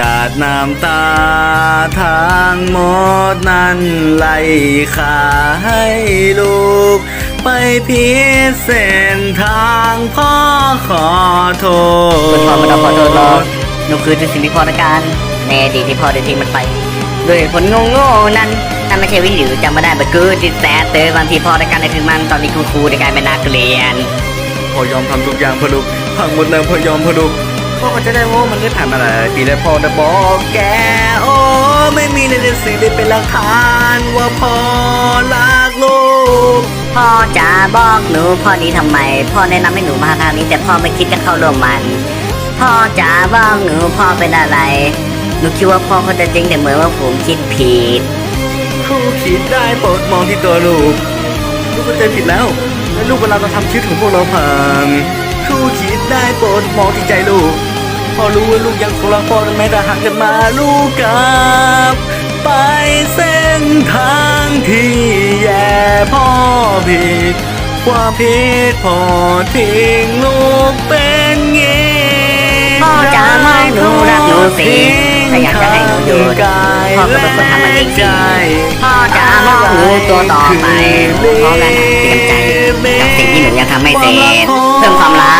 หยาดน้ำตาทางหมดนั้นไหลขาให้ลูก ไปผิเส้นทางพ่อขอโทษคุณพ่อไม่ต้องขอโทษหรอกหนูคือทุกสิ่งที่พ่อต้องการในอดีตที่พ่อได้ทิ้งมันไปด้วยผลโง่ๆนั้นนั่นไม่ใช่วิธีหรือจำไม่ได้บักูจิตแสเตอตอนที่พ่อได้การได้คืนมันตอนนี้คุณครูได้กลายเป็นนักเรียนพ่อยอมทำทุกอย่างพ่อลูกพังหมดแล้วพ่อยอมพ่อลูก พ่อก็จะได้ว่ามันได้ผ่านมาหลายปีแล้วพ่อได้บอกแก โอ้ไม่มีในหนังสือได้เป็นหลักฐานว่าพ่อรักลูก พ่อจะบอกหนูพ่อนี้ทำไม พ่อแนะนำให้หนูมาทางนี้ แต่พ่อไม่คิดจะเข้าร่วมมัน พ่อจะบอกหนูพ่อเป็นอะไร หนูคิดว่าพ่อเขาจะจริงแต่เหมือนว่าผมคิดผิดครูคิดได้โปรดมองที่ตัวลูก ลูกเข้าใจผิดแล้ว และลูกเวลาเราทำชีวิตของพวกเราพังครูคิดได้โปรดมองที่ใจลูก พ่อรู้ว่าลูกยังคงรักพ่อแม้แต่ห่างกันมาลูกกลับ ไปเส้นทางที่แย่พ่อผิดความผิดพ่อทิ้งลูกเป็นเงี้พ่อจ๋ามองหนูรักหนูสิถ้าอยากจะให้หนูหยุดพ่อก็เป็นคนทำมันเองสิพ่อจ๋ามองหนูตัวต่อไปพ่อและเตรียมใจกับสิ่งที่หนูยังทำไม่เสร็จความรัก